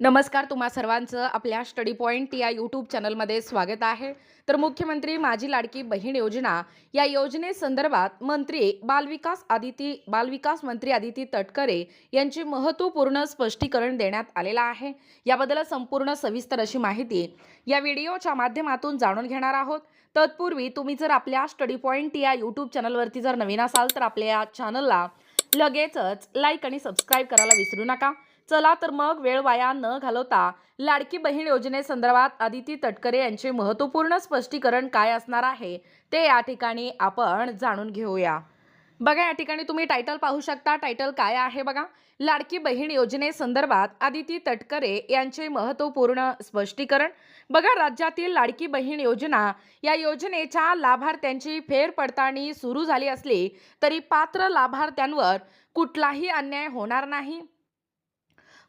नमस्कार तुम्हा सर्वांचं आपल्या स्टडी पॉईंट या यूट्यूब चॅनलमध्ये स्वागत आहे. तर मुख्यमंत्री माझी लाडकी बहीण योजना या योजनेसंदर्भात मंत्री बालविकास आदिती बालविकास मंत्री आदिती तटकरे यांचे महत्त्वपूर्ण स्पष्टीकरण देण्यात आलेलं आहे. याबद्दल संपूर्ण सविस्तर अशी माहिती या व्हिडिओच्या माध्यमातून जाणून घेणार आहोत. तत्पूर्वी तुम्ही जर आपल्या स्टडी पॉईंट या यूट्यूब चॅनलवरती जर नवीन असाल तर आपल्या या चॅनलला लगेचच लाईक आणि सबस्क्राईब करायला विसरू नका. चला तर मग वेळ वाया न घालवता लाडकी बहीण योजनेसंदर्भात आदिती तटकरे यांचे महत्त्वपूर्ण स्पष्टीकरण काय असणार आहे ते या ठिकाणी आपण जाणून घेऊया. बघा या ठिकाणी तुम्ही टायटल पाहू शकता. टायटल काय आहे बघा? लाडकी बहीण योजनेसंदर्भात आदिती तटकरे यांचे महत्त्वपूर्ण स्पष्टीकरण. बघा राज्यातील लाडकी बहीण योजना या योजनेच्या लाभार्थ्यांची फेरपडताळणी सुरू झाली असली तरी पात्र लाभार्थ्यांवर कुठलाही अन्याय होणार नाही.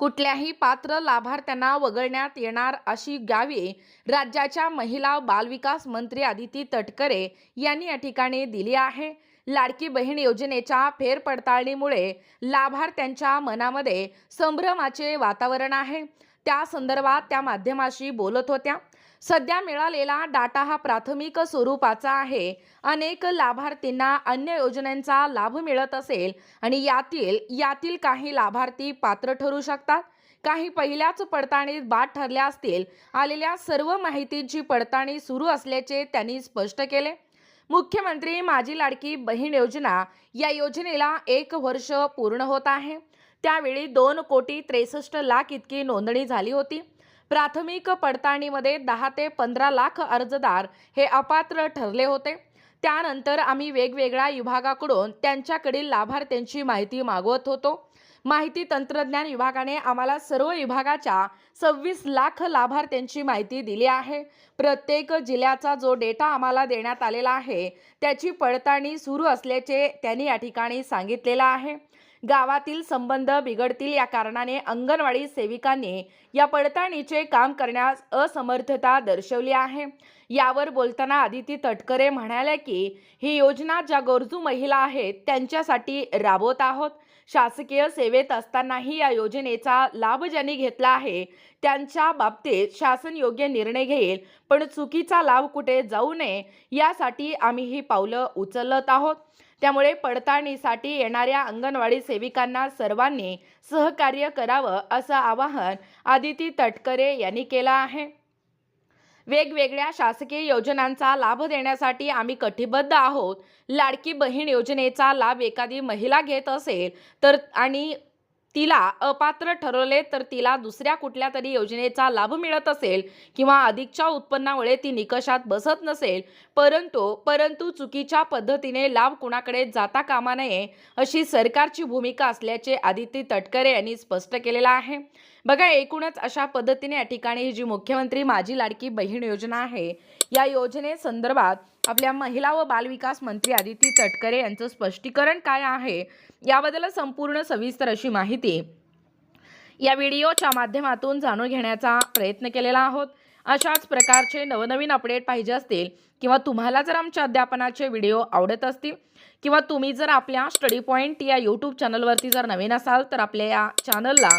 कुठल्याही पात्र लाभार्थ्यांना वगळण्यात येणार अशी गावे राज्याच्या महिला बालविकास मंत्री आदिती तटकरे यांनी या ठिकाणी दिली आहे. लाडकी बहीण योजनेच्या फेरपडताळणीमुळे लाभार्थ्यांच्या मनामध्ये संभ्रमाचे वातावरण आहे. त्या संदर्भात त्या माध्यमाशी बोलत होत्या. सध्या मिळालेला डाटा हा प्राथमिक स्वरूपाचा आहे. अनेक लाभार्थींना अन्य योजनांचा लाभ मिळत असेल आणि यातील यातील काही लाभार्थी पात्र ठरू शकतात. काही पहिल्याच पडताळणीत बाद ठरल्या असतील. आलेल्या सर्व माहितीची पडताळणी सुरू असल्याचे त्यांनी स्पष्ट केले. मुख्यमंत्री माझी लाडकी बहीण योजना या योजनेला एक वर्ष पूर्ण होत आहे. त्यावेळी दोन कोटी त्रेसष्ट लाख इतकी नोंदणी झाली होती. प्राथमिक पडताळणीमध्ये दहा ते पंधरा लाख अर्जदार हे अपात्र ठरले होते. त्यानंतर आम्ही वेगवेगळ्या विभागाकडून त्यांच्याकडील लाभार्थ्यांची माहिती मागवत होतो. माहिती तंत्रज्ञान विभागाने आम्हाला सर्व विभागाच्या सव्वीस लाख लाभार्थ्यांची माहिती दिली आहे. प्रत्येक जिल्ह्याचा जो डेटा आम्हाला देण्यात आलेला आहे त्याची पडताळणी सुरू असल्याचे त्यांनी या ठिकाणी सांगितलेलं आहे. गावातील संबंध बिघडतील या कारणाने अंगणवाडी सेविकांनी या पडताळणीचे काम करण्यास असमर्थता दर्शवली आहे. यावर बोलताना आदिती तटकरे म्हणाल्या की ही योजना ज्या गरजू महिला आहेत त्यांच्यासाठी राबवत आहोत. शासकीय सेवेत असतानाही या योजनेचा लाभ ज्यांनी घेतला आहे त्यांच्या बाबतीत शासन योग्य निर्णय घेईल पण चुकीचा लाभ कुठे जाऊ नये यासाठी आम्ही ही पावलं उचलत आहोत. त्यामुळे पडताळणीसाठी येणाऱ्या अंगणवाडी सेविकांना सर्वांनी सहकार्य करावं असं आवाहन आदिती तटकरे यांनी केलं आहे. वेगवेगळ्या शासकीय योजनांचा लाभ देण्यासाठी आम्ही कटिबद्ध आहोत. लाडकी बहीण योजनेचा लाभ एखादी महिला घेत असेल तर आणि तिला अपात्र ठरवले तर तिला दुसऱ्या कुठल्या तरी योजनेचा लाभ मिळत असेल किंवा अधिकच्या उत्पन्नामुळे ती निकषात बसत नसेल. परंतु परंतु चुकीच्या पद्धतीने लाभ कुणाकडे जाता कामा नये अशी सरकारची भूमिका असल्याचे आदित्य तटकरे यांनी स्पष्ट केलेलं आहे. बघा एकूणच अशा पद्धतीने या ठिकाणी ही जी मुख्यमंत्री माझी लाडकी बहीण योजना आहे या योजनेसंदर्भात आपल्या महिला व बालविकास मंत्री आदिती तटकरे यांचं स्पष्टीकरण काय आहे याबद्दल संपूर्ण सविस्तर अशी माहिती या व्हिडिओच्या माध्यमातून जाणून घेण्याचा प्रयत्न केलेला आहोत. अशाच प्रकारचे नवनवीन अपडेट पाहिजे असतील किंवा तुम्हाला जर आमच्या अध्यापनाचे व्हिडिओ आवडत असतील किंवा तुम्ही जर आपल्या स्टडी पॉईंट या यूट्यूब चॅनलवरती जर नवीन असाल तर आपल्या या चॅनलला